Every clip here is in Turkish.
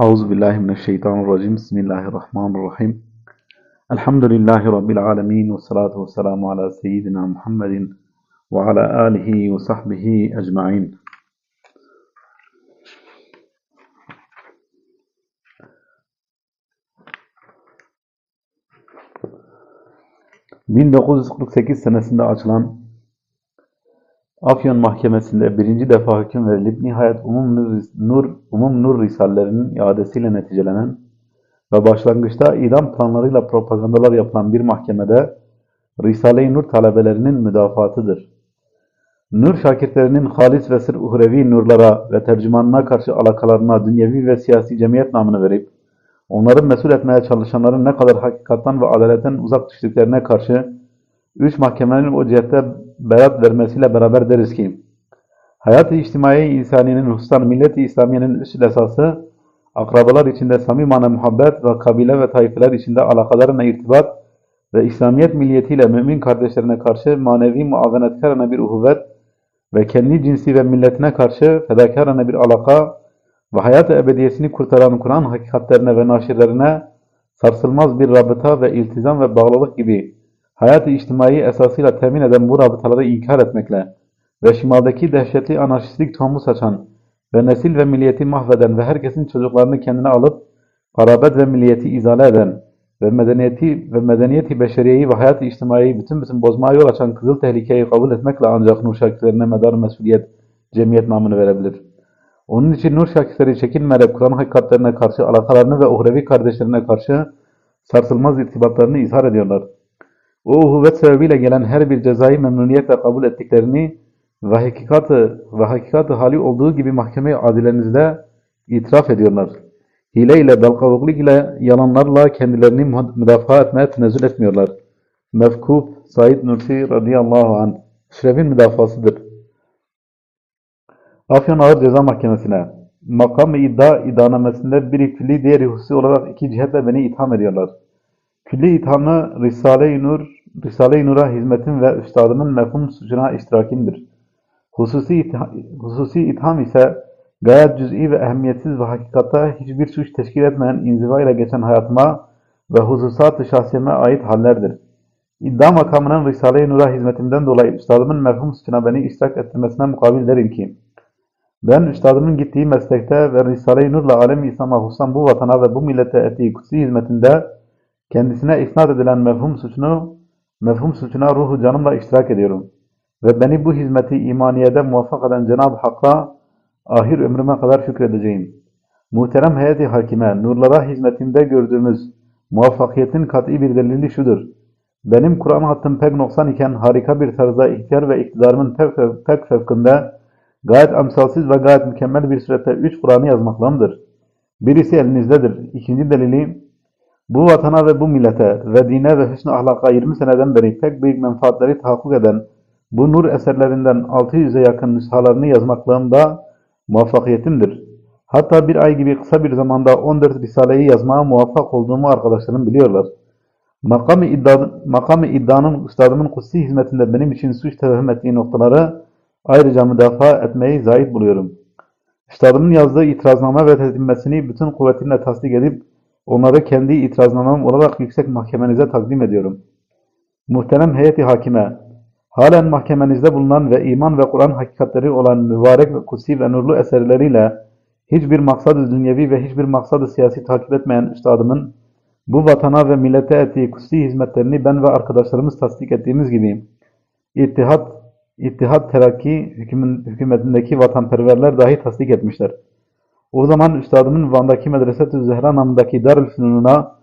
أعوذ بالله من الشيطان الرجيم. بسم الله الرحمن الرحيم. الحمد لله رب العالمين والصلاة والسلام على سيدنا محمد وعلى آله وصحبه أجمعين. 1948 senesinde açılan Afyon Mahkemesi'nde birinci defa hüküm verilip nihayet Umum Nur, Umum Nur Risalelerinin iadesiyle neticelenen ve başlangıçta idam planlarıyla propagandalar yapılan bir mahkemede Risale-i Nur talebelerinin müdafatıdır. Nur şakirtlerinin halis ve sır uhrevi nurlara ve tercümanına karşı alakalarına dünyevi ve siyasi cemiyet namını verip, onları mesul etmeye çalışanların ne kadar hakikattan ve adaletten uzak düştüklerine karşı üç mahkemenin o cihette berat vermesiyle beraber deriz ki, hayat-ı içtimai insaniyenin hususan millet-i İslamiye'nin üst esası, akrabalar içinde samimane muhabbet ve kabile ve taifeler içinde alakalarına irtibat ve İslamiyet milliyetiyle mümin kardeşlerine karşı manevi muavenetkarına bir uhuvvet ve kendi cinsi ve milletine karşı fedakarane bir alaka ve hayat-ı ebediyesini kurtaran Kur'an hakikatlerine ve naşirlerine sarsılmaz bir rabıta ve iltizam ve bağlılık gibi hayat-ı içtimai esasıyla temin eden bu rabıtaları inkar etmekle ve şimaldaki dehşetli anarşistlik tohumu saçan ve nesil ve milliyeti mahveden ve herkesin çocuklarını kendine alıp parabet ve milliyeti izale eden ve medeniyeti ve medeniyeti beşeriyeyi ve hayat-ı içtimaiyi bütün bütün bozmaya yol açan kızıl tehlikeyi kabul etmekle ancak nur şakirlerine medar mesuliyet, cemiyet namını verebilir. Onun için nur şakirleri çekinmeyerek Kur'an hakikatlerine karşı alakalarını ve uhrevi kardeşlerine karşı sarsılmaz irtibatlarını izhar ediyorlar. O uhuvvet sebebiyle gelen her bir cezayı memnuniyetle kabul ettiklerini ve hakikatı ve hakikatı hali olduğu gibi mahkeme adilenizde itiraf ediyorlar. Hile ile, dalgavukluk ile, yalanlarla kendilerini müdafaa etmeye tenezzül etmiyorlar. Mevkuf Said Nursi radıyallahu anh şerefin müdafasıdır. Afyon Ağır Ceza Mahkemesi'ne makam-ı iddia iddianamesinde biri külli diğeri hususi olarak iki cihetle beni itham ediyorlar. Külli ithamı Risale-i Nur, Risale-i Nur'a hizmetin ve üstadımın mefhum suçuna iştirakimdir. Hususi, itham, hususi itham ise gayet cüz'i ve ehemmiyetsiz ve hakikatta hiçbir suç teşkil etmeyen inziva ile geçen hayatıma ve hususat-ı şahsiyeme ait hallerdir. İddia makamının Risale-i Nur'a hizmetimden dolayı üstadımın mefhum suçuna beni iştirak ettirmesine mukabil derim ki, ben üstadımın gittiği meslekte ve Risale-i Nur'la alem-i İslam'a hususan bu vatana ve bu millete ettiği kutsi hizmetinde kendisine isnat edilen mefhum suçunu, mefhum suçuna ruhu canımla iştirak ediyorum. Ve beni bu hizmeti imaniyede muvaffak eden Cenab-ı Hakk'a ahir ömrüme kadar şükredeceğim. Muhterem heyeti hakime, nurlara hizmetimde gördüğümüz muvaffakiyetin kat'i bir delili şudur. Benim Kur'an hattım pek noksan iken harika bir tarzda ihtiyar ve iktidarımın pek, pek fevkinde gayet emsalsiz ve gayet mükemmel bir surette üç Kur'an'ı yazmaklımdır. Birisi elinizdedir. İkinci delili bu vatana ve bu millete ve dine ve hüsnü ahlaka 20 seneden beri pek büyük menfaatleri tahakkuk eden bu nur eserlerinden 600'e yakın nüshalarını yazmaklığımda muvaffakiyetimdir. Hatta bir ay gibi kısa bir zamanda 14 Risale'yi yazmaya muvaffak olduğumu arkadaşlarım biliyorlar. Makam-ı iddia, makam iddianın üstadımın kutsi hizmetinde benim için suç tevehüm ettiği noktaları ayrıca müdafaa etmeyi zahit buluyorum. Üstadımın yazdığı itirazname ve tedinmesini bütün kuvvetimle tasdik edip onları kendi itiraznamem olarak yüksek mahkemenize takdim ediyorum. Muhterem heyeti hakime, halen mahkemenizde bulunan ve iman ve Kur'an hakikatleri olan mübarek ve kutsi ve nurlu eserleriyle hiçbir maksadı dünyevi ve hiçbir maksadı siyasi takip etmeyen üstadımın bu vatana ve millete ettiği kutsi hizmetlerini ben ve arkadaşlarımız tasdik ettiğimiz gibi İttihat, İttihat Terakki hükümetindeki vatanperverler dahi tasdik etmişler. O zaman üstadımın Van'daki Medreset-ü Zehra namındaki Darülfünun'a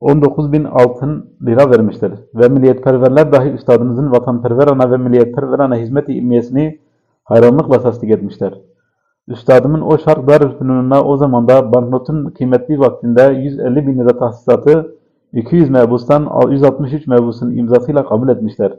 19 bin altın lira vermiştir. Ve milliyetperverler dahi üstadımızın vatanperver ana ve milliyetperver ana hizmet-i ilmiyesini hayranlıkla tasdik etmişler. Üstadımın o şark Darülfünun'a o zamanda banknotun kıymetli vaktinde 150 bin lira tahsisatı 200 mebustan 163 mebusun imzasıyla kabul etmişler.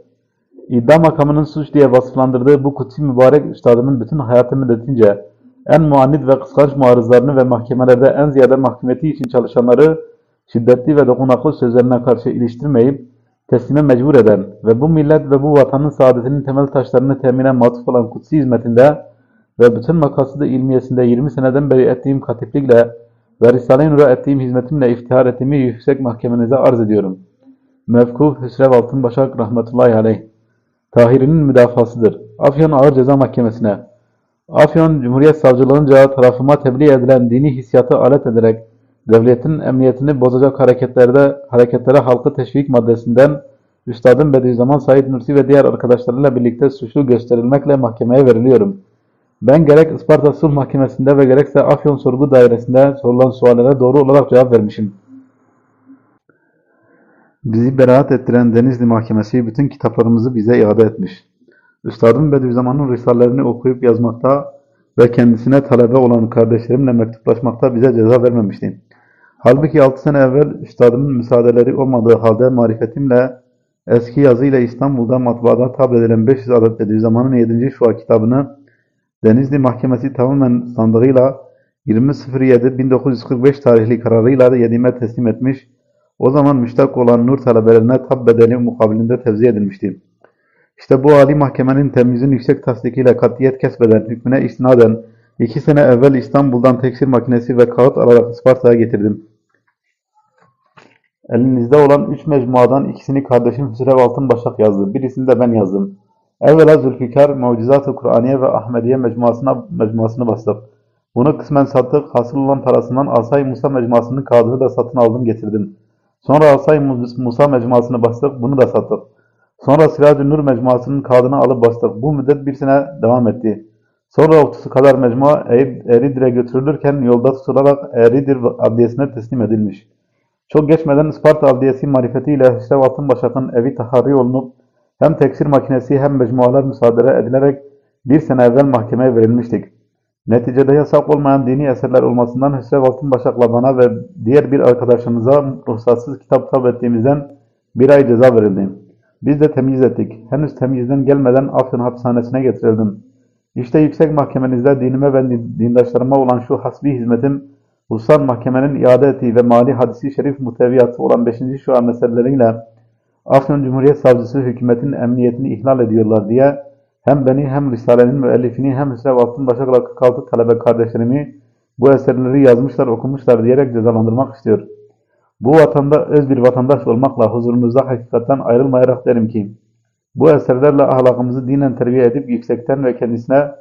İddia makamının suç diye vasıflandırdığı bu kutsi mübarek üstadımın bütün hayatı müddetince en muannit ve kıskanç muarızlarını ve mahkemelerde en ziyade mahkumiyeti için çalışanları şiddetli ve dokunaklı sözlerine karşı iliştirmeyip teslime mecbur eden ve bu millet ve bu vatanın saadetinin temel taşlarını temine matuf olan kutsi hizmetinde ve bütün makasıdı ilmiyesinde 20 seneden beri ettiğim katiplikle ve Risale-i Nur'a ettiğim hizmetimle iftihar ettiğimi yüksek mahkemenize arz ediyorum. Mevkuf Hüsrev Altınbaşak rahmetullahi aleyh. Tahiri'nin müdafasıdır. Afyon Ağır Ceza Mahkemesi'ne. Afyon Cumhuriyet Savcılığınca tarafıma tebliğ edilen dini hissiyatı alet ederek devletin emniyetini bozacak hareketlerde hareketlere halkı teşvik maddesinden Üstadım Bediüzzaman Said Nursi ve diğer arkadaşlarıyla birlikte suçlu gösterilmekle mahkemeye veriliyorum. Ben gerek Isparta Sulh Mahkemesi'nde ve gerekse Afyon Sorgu Dairesi'nde sorulan suallere doğru olarak cevap vermişim. Bizi beraat ettiren Denizli Mahkemesi bütün kitaplarımızı bize iade etmiş. Üstadım Bediüzzaman'ın risalelerini okuyup yazmakta ve kendisine talebe olan kardeşlerimle mektuplaşmakta bize ceza vermemişti. Halbuki 6 sene evvel üstadımın müsaadeleri olmadığı halde marifetimle eski yazıyla İstanbul'da matbaada tab edilen 500 adet Bediüzzaman'ın 7. Şua kitabını Denizli Mahkemesi tamamen sandığıyla 20.07.1945 tarihli kararıyla yedime teslim etmiş, o zaman müştak olan nur talebelerine tab bedeli mukabilinde tevzi edilmişti. İşte bu âli mahkemenin temizin yüksek tasdikiyle katiyet kesbeden hükmüne istinaden iki sene evvel İstanbul'dan tekstil makinesi ve kağıt alarak Isparta'ya getirdim. Elinizde olan üç mecmuadan ikisini kardeşim Hüsrev Altınbaşak yazdı. Birisini de ben yazdım. Evvela Zülfikar, Mucizat-ı Kur'aniye ve Ahmediye mecmuasına, mecmuasını bastık. Bunu kısmen sattık. Hasıl olan parasından Asay Musa mecmuasının kağıdını da satın aldım getirdim. Sonra Asay Musa mecmuasını bastık. Bunu da sattık. Sonra Siracı Nur mecmuasının kağıdını alıp bastık. Bu müddet bir sene devam etti. Sonra otusu kadar mecmua Eridir'e götürülürken yolda tutularak Eridir adliyesine teslim edilmiş. Çok geçmeden Isparta adliyesi marifetiyle Hüsrev Altınbaşak'ın evi taharri olunup hem teksir makinesi hem mecmualar müsaade edilerek bir sene evvel mahkemeye verilmiştik. Neticede yasak olmayan dini eserler olmasından Hüsrev Altınbaşak'la bana ve diğer bir arkadaşımıza ruhsatsız kitap tab ettiğimizden bir ay ceza verildi. Biz de temyiz ettik. Henüz temyizden gelmeden Afyon hapishanesine getirildim. İşte yüksek mahkemenizde dinime ve dindaşlarıma olan şu hasbi hizmetim, Ulusal Mahkemenin iade ettiği ve mali hadisi şerif muhteviyatı olan 5. şu an meseleleriyle Afyon Cumhuriyet Savcısı hükümetin emniyetini ihlal ediyorlar diye hem beni hem Risale'nin müellifini hem Hüsrev Altınbaşak'la 46 talebe kardeşlerimi bu eserleri yazmışlar okumuşlar diyerek cezalandırmak istiyor. Bu vatanda öz bir vatandaş olmakla huzurunuzda hakikatten ayrılmayarak derim ki, bu eserlerle ahlakımızı dinen terbiye edip yüksekten ve kendisine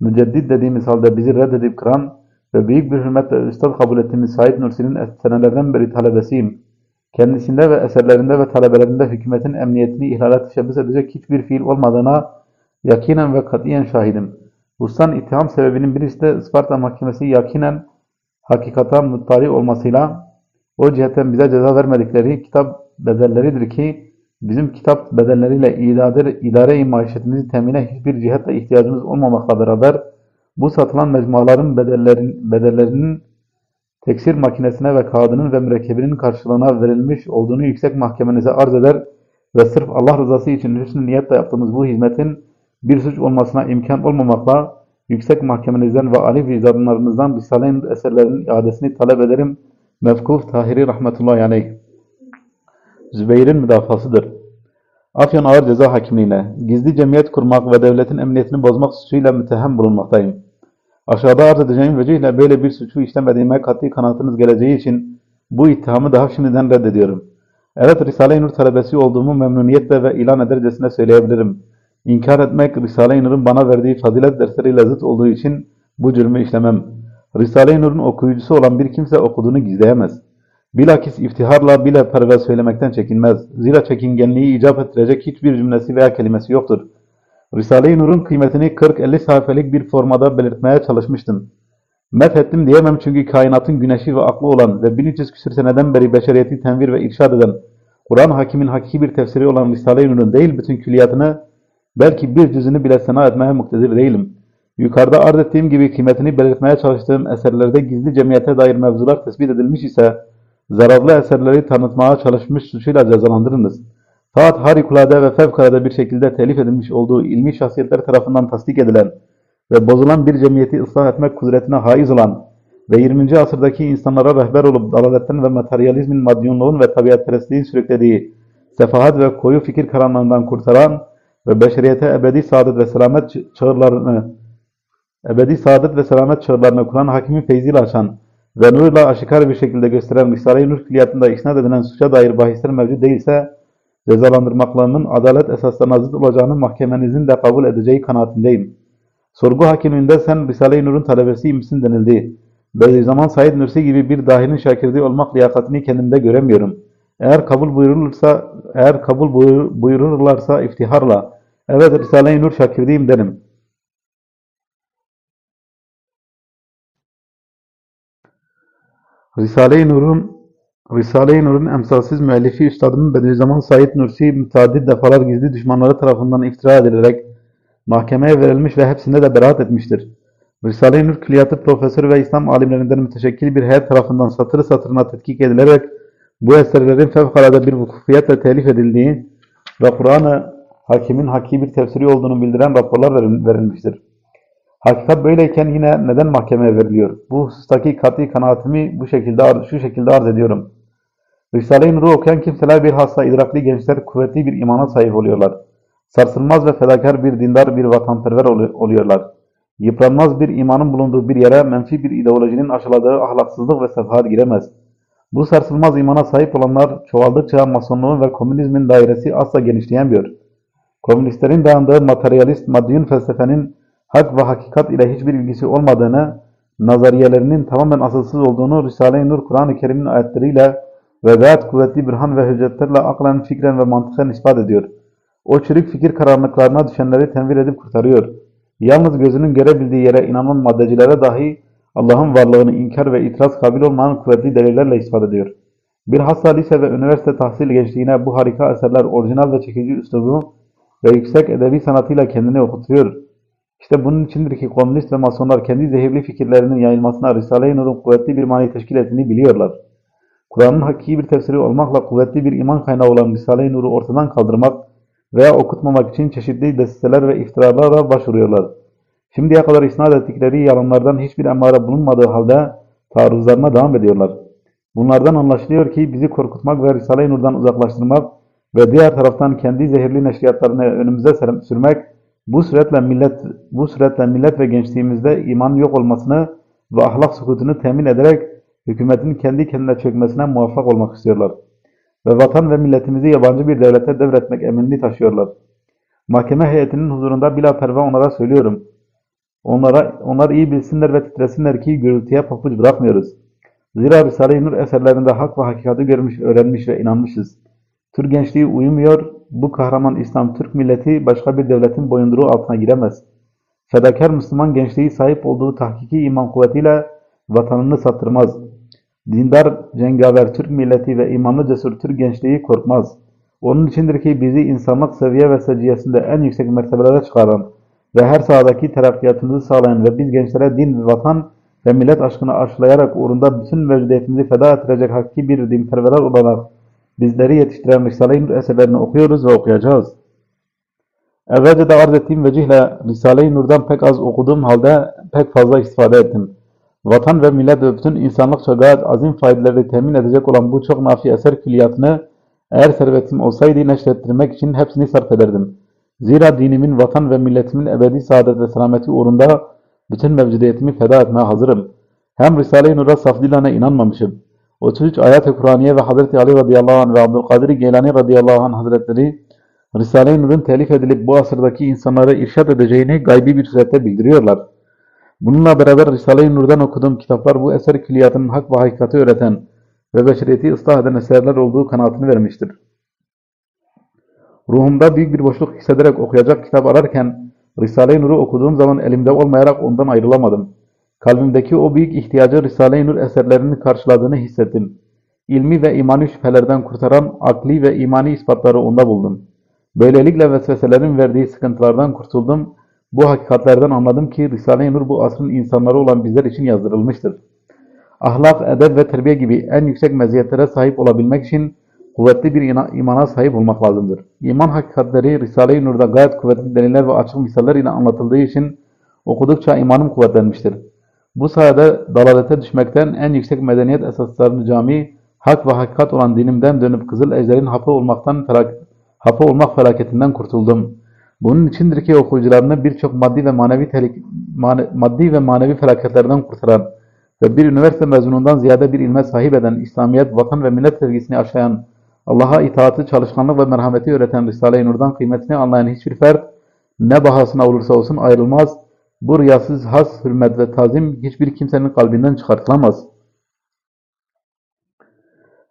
müceddit dediğimiz halde bizi reddedip kıran ve büyük bir hürmetle üstad kabul ettiğimiz Said Nursi'nin senelerden beri talebesiyim. Kendisinde ve eserlerinde ve talebelerinde hükümetin emniyetini ihlale teşebbüs edecek hiçbir fiil olmadığına yakinen ve katiyen şahidim. Hususan ittiham sebebinin birisi de Isparta Mahkemesi yakinen hakikaten muttali olmasıyla o cihetten bize ceza vermedikleri kitap bedelleridir ki bizim kitap bedelleriyle idare, idare-i maişetimizi temine hiçbir cihetle ihtiyacımız olmamakla beraber bu satılan mecmuaların bedellerin, bedellerinin teksir makinesine ve kağıdının ve mürekkebinin karşılığına verilmiş olduğunu yüksek mahkemenize arz eder ve sırf Allah rızası için hüsnü niyetle yaptığımız bu hizmetin bir suç olmasına imkan olmamakla yüksek mahkemenizden ve ali vicdanlarınızdan Risale'nin eserlerinin iadesini talep ederim. Mevkuf Tahiri rahmetullahi aleyh. Zübeyir'in müdafasıdır. Afyon Ağır Ceza Hakimliğine gizli cemiyet kurmak ve devletin emniyetini bozmak suçuyla mütehem bulunmaktayım. Aşağıda arz edeceğim vecihle böyle bir suçu işlemediğime kat'i kanaatınız geleceği için bu ittihamı daha şimdiden reddediyorum. Evet Risale-i Nur talebesi olduğumu memnuniyetle ve ilan edercesine söyleyebilirim. İnkar etmek Risale-i Nur'un bana verdiği fazilet dersleriyle zıt olduğu için bu cürmü işlemem. Risale-i Nur'un okuyucusu olan bir kimse okuduğunu gizleyemez. Bilakis iftiharla bile perver söylemekten çekinmez. Zira çekingenliği icap ettirecek hiçbir cümlesi veya kelimesi yoktur. Risale-i Nur'un kıymetini 40-50 sayfalık bir formada belirtmeye çalışmıştım. Methettim diyemem çünkü kainatın güneşi ve aklı olan ve 1300 küsür seneden beri beşeriyeti tenvir ve irşad eden, Kur'an hakimin hakiki bir tefsiri olan Risale-i Nur'un değil bütün külliyatını, belki bir cüzünü bile sena etmeye muktedir değilim. Yukarıda arz ettiğim gibi kıymetini belirtmeye çalıştığım eserlerde gizli cemiyete dair mevzular tespit edilmiş ise, zararlı eserleri tanıtmaya çalışmış suçuyla cezalandırınız. Fakat harikulade ve fevkalade bir şekilde telif edilmiş olduğu ilmi şahsiyetler tarafından tasdik edilen ve bozulan bir cemiyeti ıslah etmek kudretine haiz olan ve 20. asırdaki insanlara rehber olup dalaletten ve materyalizmin madyonluğun ve tabiatperestliğin sürüklediği sefahat ve koyu fikir karanlığından kurtaran ve beşeriyete ebedi saadet ve selamet çağrılarını ebedi saadet ve selamet çağrılarını Kur'an hakimin feyziyle açan ve nurla aşikar bir şekilde gösteren Risale-i Nur külliyatında isnat edilen suça dair bahisler mevcut değilse, cezalandırmaklarının adalet esaslarına zıt olacağını mahkemenizin de kabul edeceği kanaatindeyim. Sorgu hakiminde sen Risale-i Nur'un talebesi misin denildi. Bediüzzaman Said Nursi gibi bir dahinin şakirdi olmak liyakatini kendimde göremiyorum. Eğer kabul buyurulursa, eğer kabul buyur, buyururlarsa iftiharla, evet Risale-i Nur şakirdiyim derim. Risale-i Nur'un Risale-i Nur'un emsalsiz müellifi Üstadımın Bediüzzaman Said Nursi müteaddit defalar gizli düşmanları tarafından iftira edilerek mahkemeye verilmiş ve hepsinde de beraat etmiştir. Risale-i Nur külliyatı profesör ve İslam alimlerinden müteşekkil bir heyet tarafından satırı satırına tetkik edilerek bu eserlerin fevkalade bir vukufiyetle telif edildiği ve Kur'an-ı Hakim'in haki bir tefsiri olduğunu bildiren raporlar verilmiştir. Hakikat böyleyken yine neden mahkemeye veriliyor? Bu husustaki kat'i kanaatimi bu şekilde şu şekilde arz ediyorum. Risale-i Nur'u okuyan kimseler bilhassa idrakli gençler kuvvetli bir imana sahip oluyorlar. Sarsılmaz ve fedakar bir dindar bir vatanperver olu- oluyorlar. Yıpranmaz bir imanın bulunduğu bir yere menfi bir ideolojinin aşıladığı ahlaksızlık ve sefahat giremez. Bu sarsılmaz imana sahip olanlar çoğaldıkça masonluğun ve komünizmin dairesi asla genişleyemiyor. Komünistlerin dayandığı materyalist maddiyun felsefenin hak ve hakikat ile hiçbir ilgisi olmadığını, nazariyelerinin tamamen asılsız olduğunu Risale-i Nur Kur'an-ı Kerim'in ayetleriyle ve gayet kuvvetli bürhan ve hüccetlerle aklen, fikren ve mantıken ispat ediyor. O çürük fikir karanlıklarına düşenleri tenvir edip kurtarıyor. Yalnız gözünün görebildiği yere inanan maddecilere dahi Allah'ın varlığını inkar ve itiraz kabil olmayan kuvvetli delillerle ispat ediyor. Bilhassa lise ve üniversite tahsil gençliğine bu harika eserler orijinal ve çekici üslubu ve yüksek edebi sanatıyla kendini okutuyor. İşte bunun içindir ki komünist ve masonlar kendi zehirli fikirlerinin yayılmasına Risale-i Nur'un kuvvetli bir mani teşkil ettiğini biliyorlar. Kur'an'ın hakiki bir tefsiri olmakla kuvvetli bir iman kaynağı olan Risale-i Nur'u ortadan kaldırmak veya okutmamak için çeşitli desiseler ve iftiralara başvuruyorlar. Şimdiye kadar isnat ettikleri yalanlardan hiçbir emare bulunmadığı halde taarruzlarına devam ediyorlar. Bunlardan anlaşılıyor ki bizi korkutmak ve Risale-i Nur'dan uzaklaştırmak ve diğer taraftan kendi zehirli neşriyatlarını önümüze sürmek bu suretle millet bu suretle millet ve gençliğimizde iman yok olmasını ve ahlak sukutunu temin ederek hükümetin kendi kendine çökmesine muvaffak olmak istiyorlar. Ve vatan ve milletimizi yabancı bir devlete devretmek eminliği taşıyorlar. Mahkeme heyetinin huzurunda bila perva onlara söylüyorum. Onlara, onlar iyi bilsinler ve titresinler ki gürültüye papuç bırakmıyoruz. Zira Risale-i Nur eserlerinde hak ve hakikati görmüş, öğrenmiş ve inanmışız. Türk gençliği uyumuyor, bu kahraman İslam Türk milleti başka bir devletin boyunduruğu altına giremez. Fedakar Müslüman gençliği sahip olduğu tahkiki iman kuvvetiyle vatanını sattırmaz. Dindar, cengaver Türk milleti ve imanlı cesur Türk gençliği korkmaz. Onun içindir ki bizi insanlık seviye ve seciyesinde en yüksek mertebelere çıkaran ve her sahadaki terakkiyatımızı sağlayan ve biz gençlere din vatan ve millet aşkını aşılayarak uğrunda bütün mevcudiyetimizi feda ettirecek hakiki bir dinperverler olarak bizleri yetiştiren Risale-i Nur eserlerini okuyoruz ve okuyacağız. Evvelce de arz ettiğim vecihle Risale-i Nur'dan pek az okuduğum halde pek fazla istifade ettim. Vatan ve millet ve bütün insanlıkça gayet azim faydeleri temin edecek olan bu çok nafi eser külliyatını eğer servetim olsaydı neşrettirmek için hepsini sarf ederdim. Zira dinimin, vatan ve milletimin ebedi saadet ve selameti uğrunda bütün mevcudiyetimi feda etmeye hazırım. Hem Risale-i Nur'a saf dilane inanmamışım. 33 ayet-i Kur'aniye ve Hazreti Ali radıyallahu anh ve Abdülkadir Geylani radıyallahu anh hazretleri Risale-i Nur'un telif edilip bu asırdaki insanları irşad edeceğini gaybi bir surette bildiriyorlar. Bununla beraber Risale-i Nur'dan okuduğum kitaplar bu eser külliyatının hak ve hakikati öğreten ve beşeriyeti ıslah eden eserler olduğu kanaatini vermiştir. Ruhumda büyük bir boşluk hissederek okuyacak kitap ararken Risale-i Nur'u okuduğum zaman elimde olmayarak ondan ayrılamadım. Kalbimdeki o büyük ihtiyacı Risale-i Nur eserlerinin karşıladığını hissettim. İlmi ve imani şüphelerden kurtaran akli ve imani ispatları onda buldum. Böylelikle vesveselerin verdiği sıkıntılardan kurtuldum. Bu hakikatlerden anladım ki Risale-i Nur bu asrın insanları olan bizler için yazdırılmıştır. Ahlak, edep ve terbiye gibi en yüksek meziyetlere sahip olabilmek için kuvvetli bir imana sahip olmak lazımdır. İman hakikatleri Risale-i Nur'da gayet kuvvetli deliller ve açık misaller ile anlatıldığı için okudukça imanım kuvvetlenmiştir. Bu sayede dalalete düşmekten en yüksek medeniyet esaslarını cami, hak ve hakikat olan dinimden dönüp Kızıl Ejder'in hapı olmaktan hapı olmak felaketinden kurtuldum. Bunun içindir ki okuyucularını birçok maddi ve manevi tehlike, mane- maddi ve manevi felaketlerden kurtaran ve bir üniversite mezunundan ziyade bir ilme sahip eden, İslamiyet, vatan ve millet sevgisini aşayan, Allah'a itaatı, çalışkanlık ve merhameti öğreten Risale-i Nur'dan kıymetini anlayan hiçbir fert, ne bahasına olursa olsun ayrılmaz, bu riyasız has, hürmet ve tazim hiçbir kimsenin kalbinden çıkartılamaz.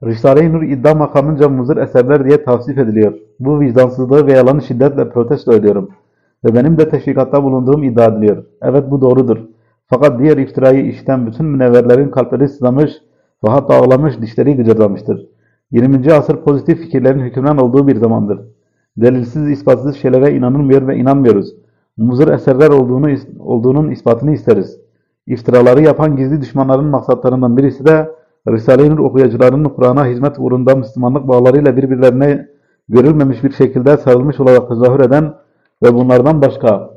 Risale-i Nur iddia makamınca muzır eserler diye tavsif ediliyor. Bu vicdansızlığı ve yalanı şiddetle protesto ediyorum. Ve benim de teşvikatta bulunduğum iddia ediliyor. Evet bu doğrudur. Fakat diğer iftirayı işiten bütün münevverlerin kalpleri sızlamış ve hatta ağlamış dişleri gıcırdamıştır. 20. asır pozitif fikirlerin hükümran olduğu bir zamandır. Delilsiz ispatsız şeylere inanılmıyor ve inanmıyoruz. Muzır eserler olduğunu, olduğunun ispatını isteriz. İftiraları yapan gizli düşmanların maksatlarından birisi de Risale-i Nur okuyucularının Kur'an'a hizmet uğrunda Müslümanlık bağlarıyla birbirlerine görülmemiş bir şekilde sarılmış olarak tezahür eden ve bunlardan başka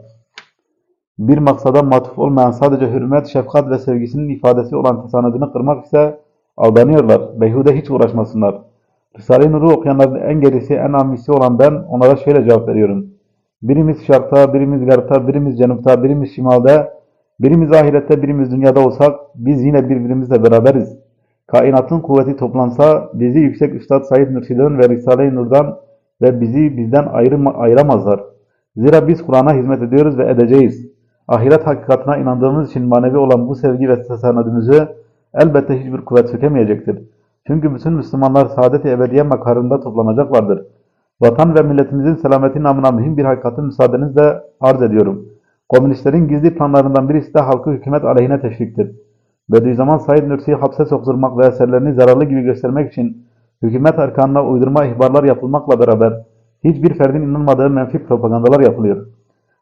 bir maksada matuf olmayan sadece hürmet, şefkat ve sevgisinin ifadesi olan tesanüdünü kırmak ise aldanıyorlar. Beyhude hiç uğraşmasınlar. Risale-i Nur'u okuyanların en gerisi, en amisi olan ben onlara şöyle cevap veriyorum. Birimiz şarkta, birimiz garpta, birimiz cenupta, birimiz şimalde, birimiz ahirette, birimiz dünyada olsak biz yine birbirimizle beraberiz. Kainatın kuvveti toplansa bizi yüksek Üstad Said Nursi'den ve Risale-i Nur'dan ve bizi bizden ayrı, ayıramazlar. Zira biz Kur'an'a hizmet ediyoruz ve edeceğiz. Ahiret hakikatine inandığımız için manevi olan bu sevgi ve tesanüdümüzü elbette hiçbir kuvvet sökemeyecektir. Çünkü bütün Müslümanlar saadet-i ebediye makarında toplanacaklardır. Vatan ve milletimizin selameti namına mühim bir hakikati müsaadenizle arz ediyorum. Komünistlerin gizli planlarından birisi de halkı hükümet aleyhine teşviktir. Bediüzzaman Said Nursi'yi hapse sokturmak ve eserlerini zararlı gibi göstermek için hükümet erkanına uydurma ihbarlar yapılmakla beraber hiçbir ferdin inanmadığı menfi propagandalar yapılıyor.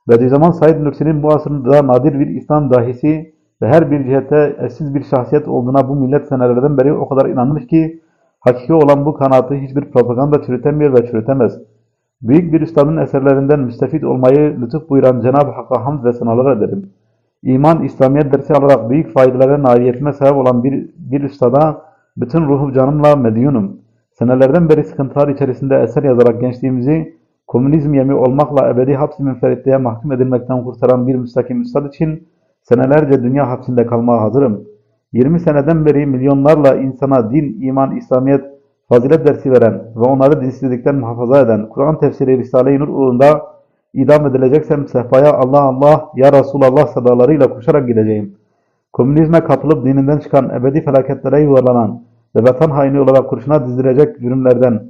Bediüzzaman Said Nursi'nin bu asırda nadir bir İslam dahisi ve her bir cihette eşsiz bir şahsiyet olduğuna bu millet senelerden beri o kadar inanmış ki hakiki olan bu kanaatı hiçbir propaganda çürütemiyor ve çürütemez. Büyük bir üstadın eserlerinden müstefit olmayı lütuf buyuran Cenab-ı Hakk'a hamd ve senalar ederim. İman, İslamiyet dersi alarak büyük faydalara nailiyetime sebep olan bir, bir üstada bütün ruhu canımla medyunum. Senelerden beri sıkıntılar içerisinde eser yazarak gençliğimizi komünizm yemi olmakla ebedi hapsi münferitliğe mahkum edilmekten kurtaran bir müstakim üstad için senelerce dünya hapsinde kalmaya hazırım. 20 seneden beri milyonlarla insana din, iman, İslamiyet, fazilet dersi veren ve onları dinsizlikten muhafaza eden Kur'an tefsiri Risale-i Nur uğrunda idam edileceksem sehpaya Allah Allah, Ya Resulallah sadalarıyla koşarak gideceğim. Komünizme kapılıp dininden çıkan ebedi felaketlere yuvarlanan ve vatan haini olarak kurşuna dizdirecek cürümlerden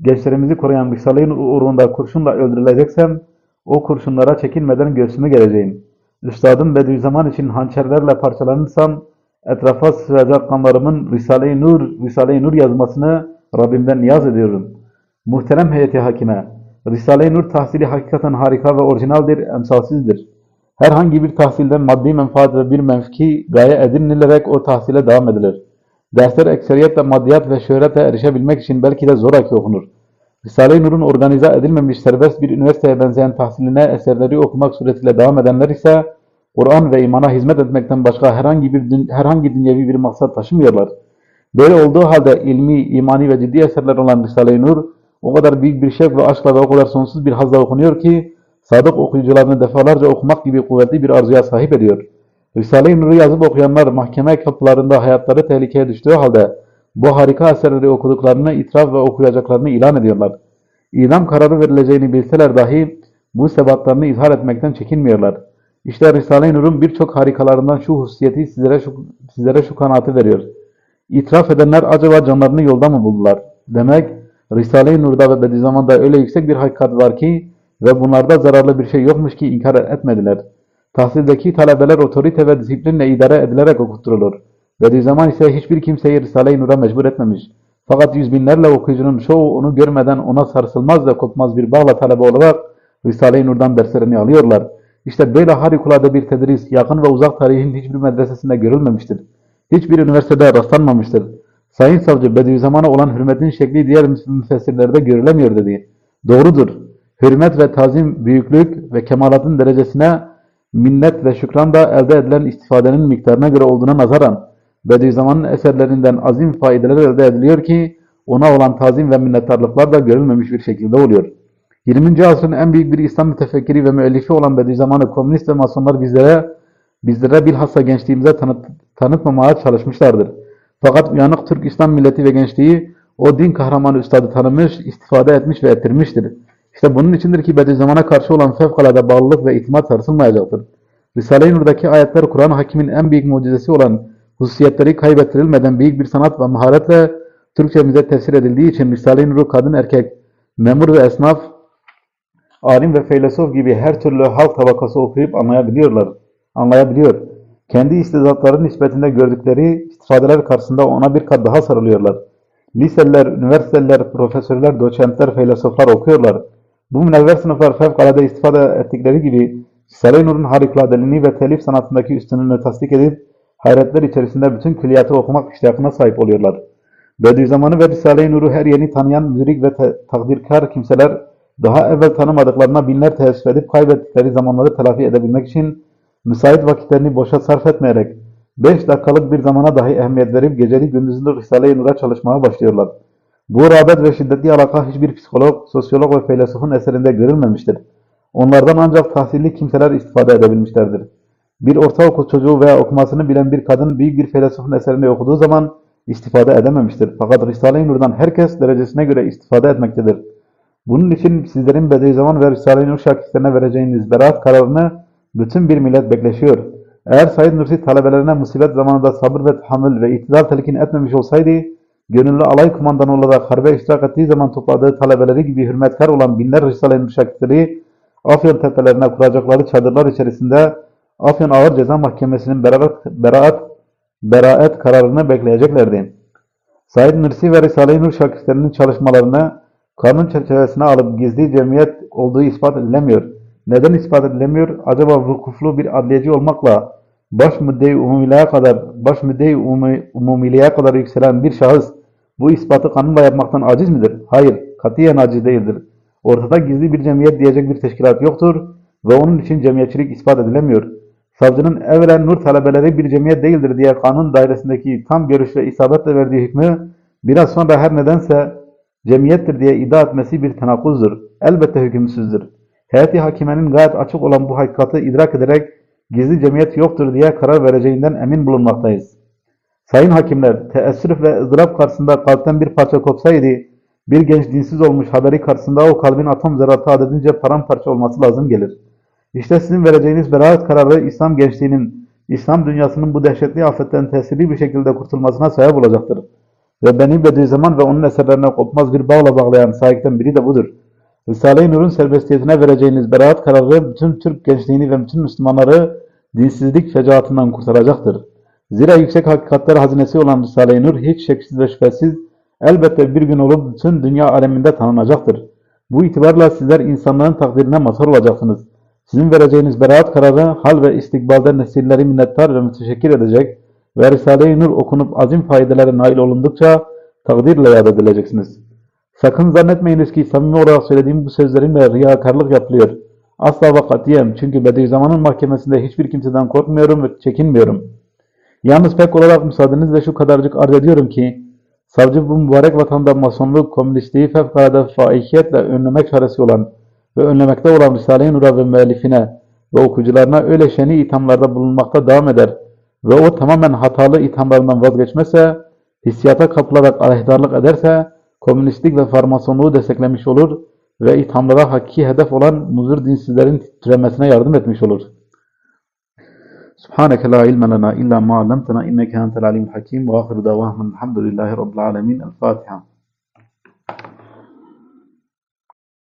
gençlerimizi koruyan Risale-i Nur uğrunda kurşunla öldürüleceksem o kurşunlara çekinmeden göğsümü geleceğim. Üstadım Bediüzzaman için hançerlerle parçalanırsam etrafa sığacak kanlarımın Risale-i Nur, Risale-i Nur yazmasını Rabbimden niyaz ediyorum. Muhterem heyeti hakime, Risale-i Nur tahsili hakikaten harika ve orijinaldir, emsalsizdir. Herhangi bir tahsilden maddi menfaat ve bir mevki gaye edinilerek o tahsile devam edilir. Dersler ekseriyetle maddiyat ve şöhrete erişebilmek için belki de zoraki okunur. Risale-i Nur'un organize edilmemiş serbest bir üniversiteye benzeyen tahsiline eserleri okumak suretiyle devam edenler ise Kur'an ve imana hizmet etmekten başka herhangi bir herhangi dünyevi bir maksat taşımıyorlar. Böyle olduğu halde ilmi, imani ve ciddi eserler olan Risale-i Nur o kadar büyük bir şevk ve aşkla ve o kadar sonsuz bir hazla okunuyor ki sadık okuyucularını defalarca okumak gibi kuvvetli bir arzuya sahip ediyor. Risale-i Nur'u yazıp okuyanlar mahkeme kapılarında hayatları tehlikeye düştüğü halde bu harika eserleri okuduklarını itiraf ve okuyacaklarını ilan ediyorlar. İdam kararı verileceğini bilseler dahi bu sebatlarını izhar etmekten çekinmiyorlar. İşte Risale-i Nur'un birçok harikalarından şu hususiyeti sizlere şu, sizlere şu kanaatı veriyor. İtiraf edenler acaba canlarını yolda mı buldular? Demek Risale-i Nur'da ve Bediüzzaman'da öyle yüksek bir hakikat var ki ve bunlarda zararlı bir şey yokmuş ki inkar etmediler. Tahsildeki talebeler otorite ve disiplinle idare edilerek okutturulur. Bediüzzaman ise hiçbir kimseyi Risale-i Nur'a mecbur etmemiş. Fakat yüz binlerle okuyucunun çoğu onu görmeden ona sarsılmaz ve kopmaz bir bağla talebe olarak Risale-i Nur'dan derslerini alıyorlar. İşte böyle harikulade bir tedris yakın ve uzak tarihin hiçbir medresesinde görülmemiştir. Hiçbir üniversitede rastlanmamıştır. Sayın Savcı Bediüzzaman'a olan hürmetin şekli diğer müfessirlerde görülemiyor dedi. Doğrudur. Hürmet ve tazim, büyüklük ve kemalatın derecesine minnet ve şükran da elde edilen istifadenin miktarına göre olduğuna nazaran Bediüzzaman'ın eserlerinden azim faydeler elde ediliyor ki ona olan tazim ve minnettarlıklar da görülmemiş bir şekilde oluyor. 20. asrın en büyük bir İslam mütefekkiri ve müellifi olan Bediüzzaman'ı komünist ve masonlar bizlere bizlere bilhassa gençliğimize tanıt, tanıtmamaya çalışmışlardır. Fakat uyanık Türk İslam milleti ve gençliği o din kahramanı üstadı tanımış, istifade etmiş ve ettirmiştir. İşte bunun içindir ki Bediüzzaman'a karşı olan fevkalade bağlılık ve itimat sarsılmayacaktır. Risale-i Nur'daki ayetler Kur'an-ı Hakim'in en büyük mucizesi olan hususiyetleri kaybettirilmeden büyük bir sanat ve maharetle Türkçemize tefsir edildiği için Risale-i Nur'u kadın erkek, memur ve esnaf, alim ve feylesof gibi her türlü halk tabakası okuyup anlayabiliyorlar, anlayabiliyor. Kendi istidatları nispetinde gördükleri istifadeler karşısında ona bir kat daha sarılıyorlar. Liseliler, üniversiteler, profesörler, doçentler, feylesoflar okuyorlar. Bu münevver sınıflar fevkalade istifade ettikleri gibi Risale-i Nur'un harikuladeliğini ve telif sanatındaki üstünlüğünü tasdik edip hayretler içerisinde bütün külliyatı okumak iştiyakına sahip oluyorlar. Bediüzzaman'ı ve Risale-i Nur'u her yeni tanıyan müdrik ve takdirkar kimseler daha evvel tanımadıklarına binler teessüf edip kaybettikleri zamanları telafi edebilmek için müsait vakitlerini boşa sarf etmeyerek 5 dakikalık bir zamana dahi ehemmiyet verip geceli gündüzlü Risale-i Nur'a çalışmaya başlıyorlar. Bu rağbet ve şiddetli alaka hiçbir psikolog, sosyolog ve feylesofun eserinde görülmemiştir. Onlardan ancak tahsilli kimseler istifade edebilmişlerdir. Bir ortaokul çocuğu veya okumasını bilen bir kadın büyük bir feylesofun eserini okuduğu zaman istifade edememiştir. Fakat Risale-i Nur'dan herkes derecesine göre istifade etmektedir. Bunun için sizlerin Bediüzzaman ve Risale-i Nur şakirtlerine vereceğiniz beraat kararını bütün bir millet bekleşiyor. Eğer Said Nursi talebelerine musibet zamanında sabır ve tahammül ve iktidar telkin etmemiş olsaydı, gönüllü alay kumandanı olarak harbe iştirak ettiği zaman topladığı talebeleri gibi hürmetkar olan binler Risale-i Nur şakirtleri, Afyon tepelerine kuracakları çadırlar içerisinde Afyon Ağır Ceza Mahkemesi'nin beraat, beraat, beraat kararını bekleyeceklerdi. Said Nursi ve Risale-i Nur şakirtlerinin çalışmalarını kanun çerçevesine alıp gizli cemiyet olduğu ispat edilemiyor. Neden ispat edilemiyor? Acaba vukuflu bir adliyeci olmakla baş müddei umumiliğe kadar baş müddei umumi- umumiliğe kadar yükselen bir şahıs bu ispatı kanunla yapmaktan aciz midir? Hayır, katiyen aciz değildir. Ortada gizli bir cemiyet diyecek bir teşkilat yoktur ve onun için cemiyetçilik ispat edilemiyor. Savcının evvelen nur talebeleri bir cemiyet değildir diye kanun dairesindeki tam görüş ve isabetle verdiği hükmü biraz sonra her nedense cemiyettir diye iddia etmesi bir tenakkuzdur. Elbette hükümsüzdür. Heyeti hakimenin gayet açık olan bu hakikati idrak ederek gizli cemiyet yoktur diye karar vereceğinden emin bulunmaktayız. Sayın hakimler, teessüf ve ızdırap karşısında kalpten bir parça kopsaydı, bir genç dinsiz olmuş haberi karşısında o kalbin atom zerratı adedince paramparça olması lazım gelir. İşte sizin vereceğiniz beraat kararı İslam gençliğinin, İslam dünyasının bu dehşetli afetten tesirli bir şekilde kurtulmasına sebep olacaktır. Ve beni Bediüzzaman ve onun eserlerine kopmaz bir bağla bağlayan sahipten biri de budur. Risale-i Nur'un serbestiyetine vereceğiniz beraat kararı bütün Türk gençliğini ve bütün Müslümanları dinsizlik fecaatından kurtaracaktır. Zira yüksek hakikatler hazinesi olan Risale-i Nur hiç şeksiz ve şüphesiz elbette bir gün olup bütün dünya aleminde tanınacaktır. Bu itibarla sizler insanların takdirine mazhar olacaksınız. Sizin vereceğiniz beraat kararı hal ve istikbalde nesilleri minnettar ve müteşekkir edecek ve Risale-i Nur okunup azim faydalara nail olundukça takdirle yad edileceksiniz. Sakın zannetmeyiniz ki samimi olarak söylediğim bu sözlerimle riyakarlık yapılıyor. Asla ve katiyen çünkü Bediüzzaman'ın mahkemesinde hiçbir kimseden korkmuyorum ve çekinmiyorum. Yalnız pek olarak müsaadenizle şu kadarcık arz ediyorum ki, savcı bu mübarek vatanda masonluk, komünistliği fevkalade faikiyetle önlemek çaresi olan ve önlemekte olan Risale-i Nur'a ve müellifine ve okuyucularına öyle şeni ithamlarda bulunmakta devam eder ve o tamamen hatalı ithamlarından vazgeçmezse, hissiyata kapılarak aleyhtarlık ederse, komünistlik ve farmasonluğu desteklemiş olur ve ithamlara hakiki hedef olan muzur dinsizlerin türemesine yardım etmiş olur. Subhaneke la ilme lena illa ma allamtena inneke entel alimul hakim ve ahir davahmen elhamdülillahi rabbil alemin. El Fatiha.